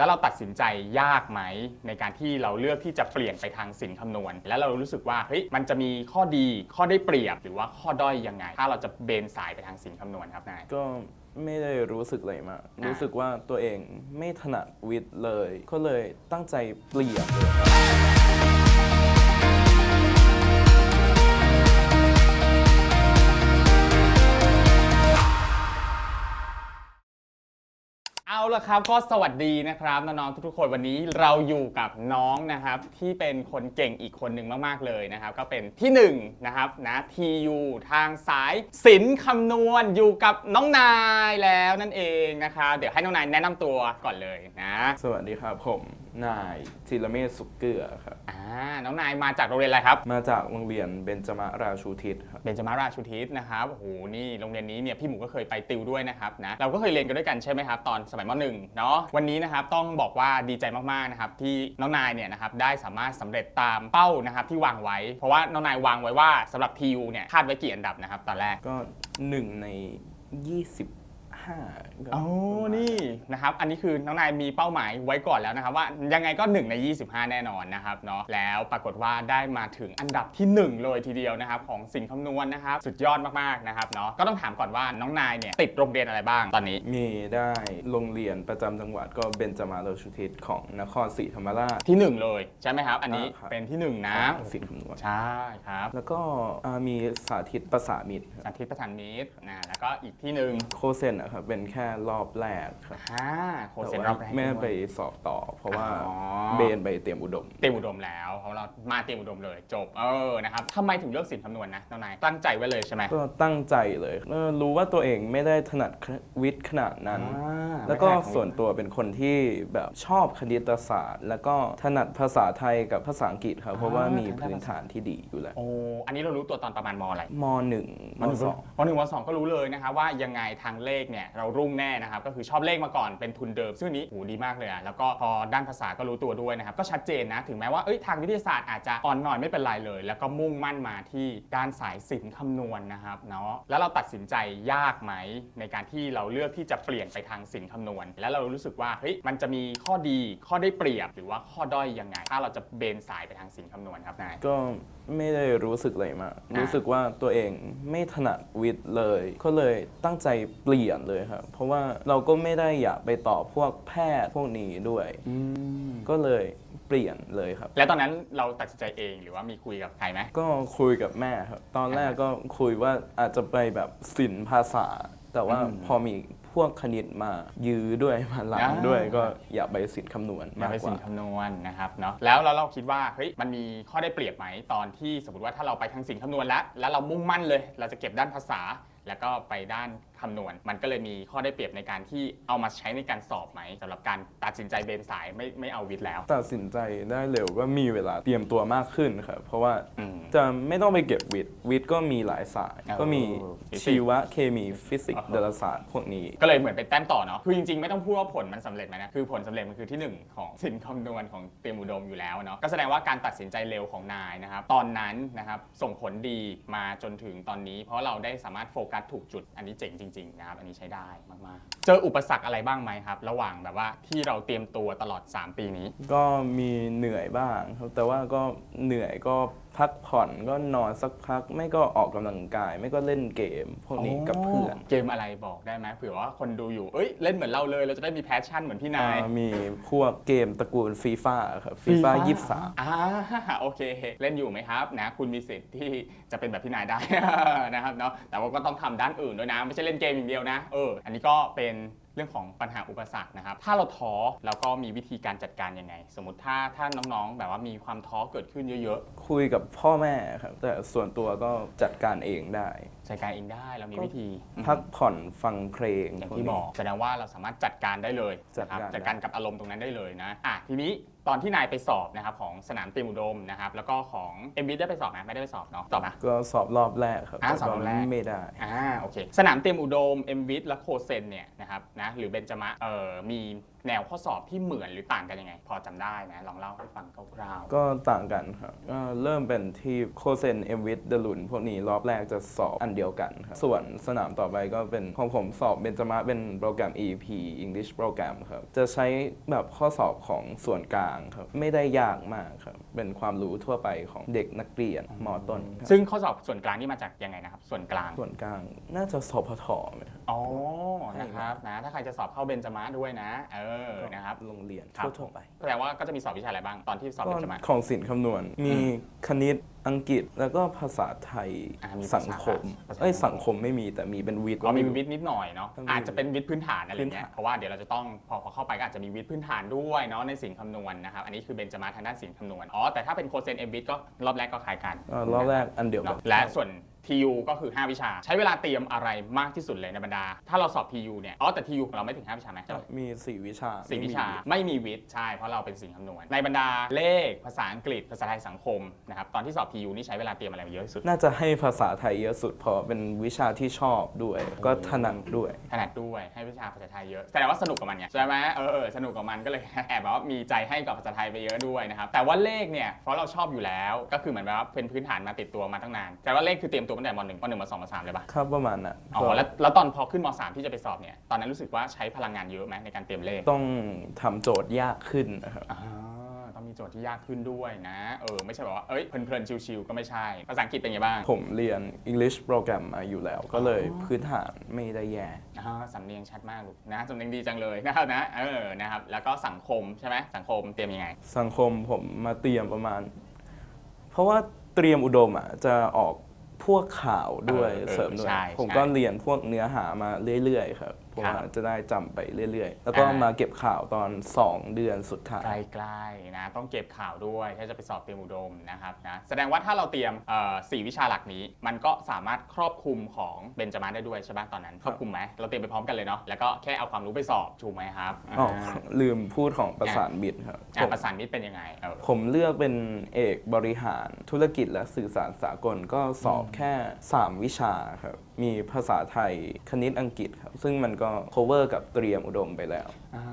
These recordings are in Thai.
แล้วเราตัดสินใจยากไหมในการที่เราเลือกที่จะเปลี่ยนไปทางสินคำนวณ แล้วเรารู้สึกว่าเฮ้ยมันจะมีข้อดีข้อได้เปรียบหรือว่าข้อด้อยยังไง ถ้าเราจะเบนสายไปทางสินคำนวณครับนาย ก็ไม่ได้รู้สึกอะไรมาก อ่า รู้รู้สึกว่าตัวเองไม่ถนัดวิทย์เลย ก็เลยตั้งใจเปลี่ยนเลยครับ ละครับก็สวัสดีนะครับน้องๆทุกๆคนวันนี้เราอยู่กับน้องนะครับที่เป็นคนเก่งอีกคนหนึ่งมากๆเลยนะครับก็เป็นที่หนึ่งนะครับนะ TU ทางสายศิลป์คำนวณอยู่กับน้องนายแล้วนั่นเองนะครับเดี๋ยวให้น้องนายแนะนำตัวก่อนเลยนะ สวัสดีครับผม นายธีรเมศสุขเกลือครับ อ่าน้องนายมาจากโรงเรียนอะไรครับ มาจากโรงเรียนเบญจมาราชูทิศครับเบญจมาราชุทิศนะครับโอ้โหนี่โรงเรียนนี้เนี่ยพี่หมูก็เคยไปติวด้วยนะครับนะเราก็เคยเรียนกันด้วยกันใช่ไหมครับ ตอนสมัยมหนึ่งเนาะวันนี้นะครับต้องบอกว่าดีใจมากๆนะครับที่น้องนายเนี่ยนะครับได้สามารถสำเร็จตามเป้านะครับที่วางไว้ เพราะว่าน้องนายวางไว้ว่าสำหรับ TU เนี่ยคาดไว้กี่อันดับนะครับตอนแรกก็หนึ่งใน 25ก็โอ้นี่นะครับ อันนี้คือน้องนายมีเป้าหมายไว้ก่อนแล้วนะครับ ว่ายังไงก็ 1 ใน 25 แน่นอนนะครับเนาะ แล้วปรากฏว่าได้มาถึงอันดับที่ 1 เลยทีเดียวนะครับของสิ่งคำนวณนะครับ สุดยอดมากๆนะครับเนาะ ก็ต้องถามก่อนว่าน้องนายเนี่ยติดโรงเรียนอะไรบ้างตอนนี้ มีได้โรงเรียนประจำจังหวัดก็เบญจมาราชูทิศของนครศรีธรรมราช ที่ 1 เลยใช่ไหมครับ อันนี้อ่าครับ เป็นที่1นะ สินคำนวณใช่ครับแล้วก็อ่ามีสาธิตประสามิตรครับสาธิตประธานมิตรนะ แล้วก็อีกที่หนึ่ง โคเซนนะครับเป็นแค่รอบแรกครับอ่าโคเซนแต่รว่าอบแรกไม่ได้ด้วยไปสอบต่อ เพราะว่าอ๋อเบนไปเตรียมอุดม เตรียมอุดมแล้วเพราะเรามาเตรียมอุดมเลย จบเออนะครับทำไมถึงเลือกสินคำนวณนะน้องนายตั้งใจไว้เลยใช่ไหมก็ตั้งใจเลยเออรู้ว่าตัวเองไม่ได้ถนัดวิทย์ขนาดนั้นอ่าแล้วก็ไม่ถนัดส่วนตัวเป็นคนที่แบบชอบคณิตศาสตร์ แล้วก็ถนัดภาษาไทยกับภาษาอังกฤษครับเพราะว่ามีพื้นฐานที่ดีอยู่แล้วโอ้อันนี้เรารู้ตัวตอนประมาณมอะไรมหนึ่งมสองมหนึ่งมสองก็รู้เลยนะครับว่ายังไงทางเลขเนี่ยเรารุ่งแน่นะครับก็คือชอบเลขมาก่อนเป็นทุนเดิมซึ่งอันนี้โหดีมากเลยอะแล้วก็พอด้านภาษาก็รู้ตัวด้วยนะครับก็ชัดเจนนะถึงแม้ว่าเอ้ยทางวิทยาศาสตร์อาจจะอ่อนหน่อยไม่เป็นไรเลย แล้วก็มุ่งมั่นมาที่ด้านสายศิลป์คำนวณนะครับเนาะแล้วเราตัดสินใจยากไหมในการที่เราเลือกที่จะเปลี่ยนไปทางศิลป์คำนวณ แล้วเรารู้สึกว่าเฮ้ยมันจะมีข้อดีข้อได้เปรียบ หรือว่าข้อด้อยยังไง ถ้าเราจะเบนสายไปทางศิลป์คำนวณครับนายก็ ไม่ได้รู้สึกอะไรมากอ่ารู้รู้สึกว่าตัวเองไม่ถนัดวิทย์เลย ก็เลยตั้งใจเปลี่ยนเลยครับ เพราะว่าเราก็ไม่ได้อยากไปต่อพวกแพทย์พวกนี้ด้วย ก็เลยเปลี่ยนเลยครับ แล้วตอนนั้นเราตัดสินใจเองหรือว่ามีคุยกับใครไหมก็คุยกับแม่ครับ ตอนแรกก็คุยว่าอาจจะไปแบบศิลป์ภาษา แต่ว่าอืมพอมี พวกคณิตมายื้อด้วยมาหลังอ่าด้วยก็อยากไปศิลป์คำนวณากมามไปกสิว่านคำนวณนะครับเนาะแล้วแล้วเราคิดว่าเฮ้ยมันมีข้อได้เปรียบไหมตอนที่สมมติว่าถ้าเราไปทางสินคำนวณแล้ว แล้วเรามุ่งมั่นเลย เราจะเก็บด้านภาษา แล้วก็ไปด้านคำนวณ มันก็เลยมีข้อได้เปรียบในการที่เอามาใช้ในการสอบไหมสำหรับการตัดสินใจเบนสายไม่ไม่เอาวิทย์แล้ว ตัดสินใจได้เร็วก็มีเวลาเตรียมตัวมากขึ้นครับเพราะว่าอืม จะไม่ต้องไปเก็บวิทย์วิทย์ก็มีหลายสาย เออก็มีฟิสิกส์ชีวะเคมีฟิสิกอ่าส์ฮะ ดาราศาสตร์พวกนี้ ก็เลยเหมือนเป็นแต้มต่อเนาะ คือจริงๆ ไม่ต้องพูดว่าผลมันสำเร็จไหมนะ คือผลสำเร็จมันคือที่1ของสินคำนวณของเตรียมอุดมอยู่แล้วเนาะ ก็แสดงว่าการตัดสินใจเร็วของนายนะครับ ตอนนั้นนะครับส่งผลดีมาจนถึงตอนนี้ เพราะเราได้สามารถโฟกัสถูกจุด อันนี้เจ๋งจริงๆนะครับ อันนี้ใช้ได้มากๆ เจออุปสรรคอะไรบ้างไหมครับ ระหว่างแบบว่าที่เราเตรียมตัวตลอด 3 ปีนี้ ก็มีเหนื่อยบ้างครับ แต่ว่าก็เหนื่อยก็พักผ่อนก็นอนสักพัก ไม่ก็ออกกำลังกาย ไม่ก็เล่นเกม พวกนี้กับเพื่อนเกมอะไรบอกได้ไหมเผื่อว่าคนดูอยู่ เอ้ยเล่นเหมือนเราเลยเราจะได้มีแพชชั่นเหมือนพี่นาย อ่ามีพวกเกมตระกูลฟีฟ่าครับฟีฟ่ายี่สิบสาม อ่าโอเค เล่นอยู่ไหมครับนะคุณมีสิทธิ์ที่จะเป็นแบบพี่นายได้ นะครับเนาะแต่ว่าก็ต้องทำด้านอื่นด้วยนะ ไม่ใช่เล่นเกมอย่างเดียวนะเอออันนี้ก็เป็นเรื่องของปัญหาอุปสรรคนะครับ ถ้าเราท้อเราก็มีวิธีการจัดการยังไง สมมติถ้าถ้าน้องๆ แบบว่ามีความท้อเกิดขึ้นเยอะคุยกับพ่อแม่ครับ แต่ส่วนตัวก็จัดการเองได้ ๆจัดการเองได้เรามีวิธีพักผ่อนฟังเพลงอย่างพวที่นี้ บอกแสดงว่าเราสามารถจัดการได้เลยจัดนะครับการจัดการกับอารมณ์ตรงนั้นได้เลยนะอะทีนี้ตอนที่นายไปสอบนะครับของสนามเตรียมอุดมนะครับแล้วก็ของเอ็มบีได้ไปสอบไหมไม่ได้ไปสอบเนาะสอบไหมก็สอบรอบแรกครับอ่าแต่สอบรอบแรก ไม่ได้ อ่าโอเคสนามเตรียมอุดม m v i t และโคเซนเนี่ย นะครับนะหรือเบนจมะเอ่อมี แนวข้อสอบที่เหมือนหรือต่างกันยังไง พอจำได้ไหมลองเล่าให้ฟังคร่าวก็ต่างกันครับก็เริ่มเป็นที่โคเซนเอวิทเดลุนพวกนี้รอบแรกจะสอบอันเดียวกันครับ ส่วนสนามต่อไปก็เป็นของผมสอบเบนจมาเป็นโปรแกรม EP English โปรแกรมครับ จะใช้แบบข้อสอบของส่วนกลางครับ ไม่ได้ยากมากครับ เป็นความรู้ทั่วไปของเด็กนักเรียนมต้นครับๆซึ่งข้อสอบส่วนกลางนี่มาจากยังไงนะครับ ส่วนกลาง ส่วนกลางน่าจะสพทไหมครับ อ๋อ นะครับนะ ถ้าใครจะสอบเข้าเบนจมาด้วยนะ เออนะครับโรงเรียนครับทั่วๆไปแปลว่าก็จะมีสอบวิชาอะไรบ้างตอนที่สอบก็เบนจมาของศิลป์คำนวณ มีคณิตอังกฤษแล้วก็ภาษาไทยอ่ามีสังคมภาษาเอ้ยสังคมไม่มีแต่มีเป็นวิทย์ก็มีวิทย์นิดหน่อยเนาะต้องมีอาจจะเป็นวิทย์พื้นฐานอะไรพื้นเงี้ยฐาน เพราะว่าเดี๋ยวเราจะต้องพอพอเข้าไปก็อาจจะมีวิทย์พื้นฐานด้วยเนาะในสิ่งคำนวณนะครับอันนี้คือเบนจมาทางด้านสิ่งคำนวณอ๋อแต่ถ้าเป็นโคเซนเอวิทก็รอบแรกก็คล้ายกันอ่ารอบแรกอันเดียวกัเนาะนและส่วน TU ก็คือ 5 วิชา ใช้เวลาเตรียมอะไรมากที่สุดเลยในบรรดา ถ้าเราสอบ TU เนี่ยอ๋อแต่ TU ของเราไม่ถึง 5 วิชาไหมใช่ไหมมีสี่วิชาสี่ไม่วิมีชาไม่มีวิทย์ใช่เพราะเราเป็นสิ่งคำนวณในบรรดาเลขภาษาอังกฤษภาษาไทยสังคมนะครับตอนที่สอบ TU นี่ใช้เวลาเตรียมอะไรเยอะที่สุดน่าจะให้ภาษาไทยเยอะสุดเพราะเป็นวิชาที่ชอบด้วย ก็ถนัดด้วยถนัดด้วยให้วิชาภาษาไทยเยอะแสดงว่าสนุกกับมันไงใช่ไหมเออเออสนุกกับมันก็เลย แอบแบบว่ามีใจให้กับภาษาไทยไปเยอะด้วยนะครับแต่ว่าเลขเนี่ยเพราะเราชอบอยู่แล้ว ก็คือเหมือนแบบว่าเป็นพื้นฐานมาติดตัวมาตั้งนานแต่ว่าเลขคือเตรียมตัวตั้งแต่มหนึ่งมหนึ่งมสองมสามเลยปะครับประมาณน่ะอ๋อแล้วแล้วตอนพอขึ้นมสามที่จะไปสอบเนี่ยตอนนั้นรู้สึกว่าใช้พลังงานเยอะไหมในการเตรียมเลขต้องทำโจทย์ยากขึ้นนะครับอ่าต้องมีโจทย์ที่ยากขึ้นด้วยนะเออไม่ใช่แบบว่าเอ้ยเพลินๆชิวๆก็ไม่ใช่ภาษาอังกฤษเป็นไงบ้าง ผมเรียน English โปรแกรมมาอยู่แล้ว ก็เลยพื้นฐานไม่ได้แย่อ่าสำเนียงชัดมากลูกนะสำเนียงดีจังเลยนะครับนะเออนะครับแล้วก็สังคมใช่ไหมสังคมเตรียมยังไง สังคมผมมาเตรียมประมาณ เพราะว่าเตรียมอุดมอะจะออก พวกข่าวด้วยเออเออเสริมด้วย ใช่ผมใช่ก็เรียนพวกเนื้อหามาเรื่อยๆครับ เพราะว่าครับ จะได้จำไปเรื่อยๆ แล้วก็อ่ามมาเก็บข่าวตอน 2 เดือนสุดท้าย ใกล้ๆนะต้องเก็บข่าวด้วยถ้าจะไปสอบเตรียมอุดมนะครับนะแสดงว่าถ้าเราเตรียมเอ่อสี่วิชาหลักนี้ มันก็สามารถครอบคลุมของเบนจามาได้ด้วยใช่ป่ะตอนนั้นครอบคลุมไหมเราเตรียมไปพร้อมกันเลยเนาะแล้วก็แค่เอาความรู้ไปสอบถูกไหมครับอ๋ออ่าลืมพูดของประสานมิตรครับอ่าผมประสานมิตรเป็นยังไงเออผมเลือกเป็นเอกบริหารธุรกิจและสื่อสารสากลก็สอบแค่ 3 วิชาครับ มีภาษาไทยคณิตอังกฤษครับ ซึ่งมันก็ cover กับเตรียมอุดมไปแล้ว อ่า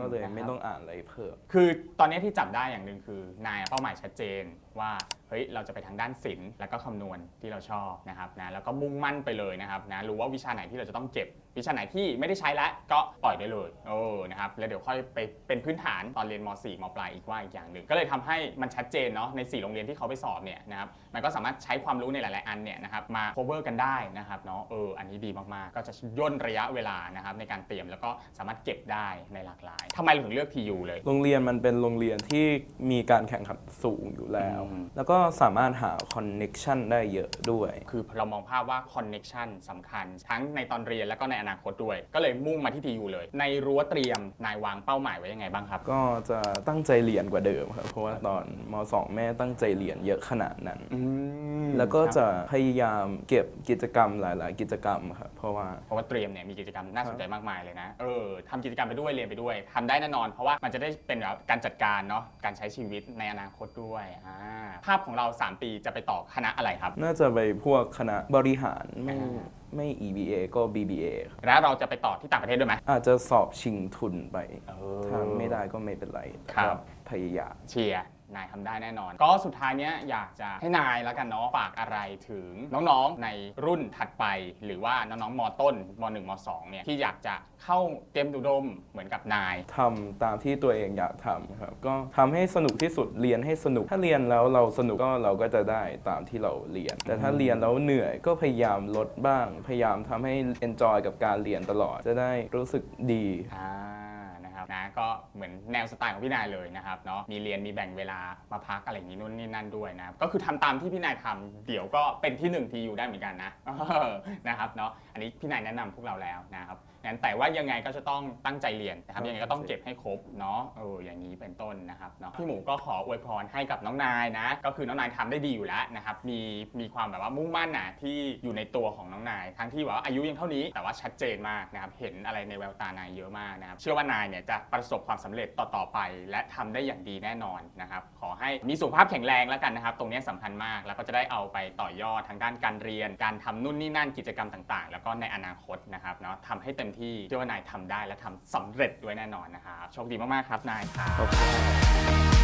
ก็เลยไม่นะครับต้องอ่านอะไรเพิ่ม คือตอนนี้ที่จับได้อย่างหนึ่งคือนายเป้าหมายชัดเจน ว่าเฮ้ยเราจะไปทางด้านศิลป์แล้วก็คำนวณที่เราชอบนะครับนะแล้วก็มุ่งมั่นไปเลยนะครับนะรู้ว่าวิชาไหนที่เราจะต้องเก็บ วิชาไหนที่ไม่ได้ใช้แล้วก็ปล่อยได้เลยโอ้นะครับแล้วเดี๋ยวค่อยไปเป็นพื้นฐานตอนเรียนม .4 มปลายอีกว่าอีกอย่างหนึ่งก็เลยทำให้มันชัดเจนเนาะใน 4 โรงเรียนที่เขาไปสอบเนี่ยนะครับมันก็สามารถใช้ความรู้ในหลาย ๆ อันเนี่ยนะครับมา cover กันได้นะครับเนาะเอออันนี้ดีมาก ๆ ก็จะย่นระยะเวลานะครับในการเตรียมแล้วก็สามารถเก็บได้ในหลากหลายทำไมถึงเลือก TU เลย โรงเรียนมันเป็นโรงเรียนที่มีการแข่งขันสูงอยู่แล้วแล้วก็สามารถหา connection ได้เยอะด้วย คือเรามองภาพว่าคอนเน็ชันสำคัญ ทั้งในตอนเรียนแล้วก็ในอนาคตด้วย ก็เลยมุ่งมาที่ทียูเลย ในรั้วเตรียมนายวางเป้าหมายไว้ยังไงบ้างครับ ก็จะตั้งใจเรียนกว่าเดิมครับ เพราะว่าตอนม .2 แม่ตั้งใจเรียนเยอะขนาดนั้น แล้วก็จะพยายามเก็บกิจกรรมหลาย ๆ กิจกรรมครับ เพราะว่า เพราะว่าเตรียมเนี่ยมีกิจกรรมน่าสนใจมากมายเลยนะ เออทำกิจกรรมไปด้วยเรียนไปด้วยทำได้แน่นอน เพราะว่ามันจะได้เป็นแบบการจัดการเนาะ การใช้ชีวิตในอนาคตด้วย อ่าภาพของเรา 3 ปีจะไปต่อคณะอะไรครับ น่าจะไปพวกคณะบริหารไม่อ่าไม่ EBA ก็ BBA ครับแล้วเราจะไปต่อที่ต่างประเทศด้วยไหม อาจจะสอบชิงทุนไปเออถ้าไม่ได้ก็ไม่เป็นไรแต่ครับก็พยายาม เชียร์ นายทำได้แน่นอน ก็สุดท้ายเนี้ยอยากจะให้นายแล้วกันเนาะฝากอะไรถึงน้องๆในรุ่นถัดไป หรือว่าน้องๆมต้นม1ม2เนี่ยที่อยากจะเข้าเตรียมอุดมเหมือนกับนาย ทำตามที่ตัวเองอยากทำครับ ก็ทำให้สนุกที่สุดเรียนให้สนุก ถ้าเรียนแล้วเราสนุกก็เราก็จะได้ตามที่เราเรียน แต่ถ้าเรียนแล้วเหนื่อยก็พยายามลดบ้าง พยายามทำให้ enjoy กับการเรียนตลอดจะได้รู้สึกดี อ่า นะก็เหมือนแนวสไตล์ของพี่นายเลยนะครับเนาะมีเรียนมีแบ่งเวลามาพักอะไรอย่างนี้นู่นนี่นั่นด้วยนะก็คือทำตามที่พี่นายทำเดี๋ยวก็เป็นที่หนึ่งทีอยู่ได้เหมือนกันนะนะครับเนาะอันนี้พี่นายแนะนำพวกเราแล้วนะครับ งั้นแต่ว่ายังไงก็จะต้องตั้งใจเรียนนะครับ ยังไงก็ต้องเก็บให้ครบเนาะเอออย่างนี้เป็นต้นนะครับเนาะพี่หมูก็ขออวยพรให้กับน้องนายนะ ก็คือน้องนายทำได้ดีอยู่แล้วนะครับมีมีความแบบว่ามุ่งมั่นนะที่อยู่ในตัวของน้องนาย ทั้งที่ว่าอายุยังเท่านี้แต่ว่าชัดเจนมากนะครับเห็นอะไรในแววตานายเยอะมากนะครับเชื่อว่านายเนี่ยจะประสบความสำเร็จต่อๆไป และทำได้อย่างดีแน่นอนนะครับขอให้มีสุขภาพแข็งแรงแล้วกันนะครับ ตรงนี้สำคัญมากแล้วก็จะได้เอาไปต่อยอดทางด้านการเรียน การทำนู่นนี่นั่นกิจกรรมต่างๆ แล้วก็ในอนาคตนะครับเนาะทำให้เต็มที่เชื่อว่านายทำได้และทำสำเร็จด้วยแน่นอนนะครับโชคดีมากๆครับนายครับขอบคุณ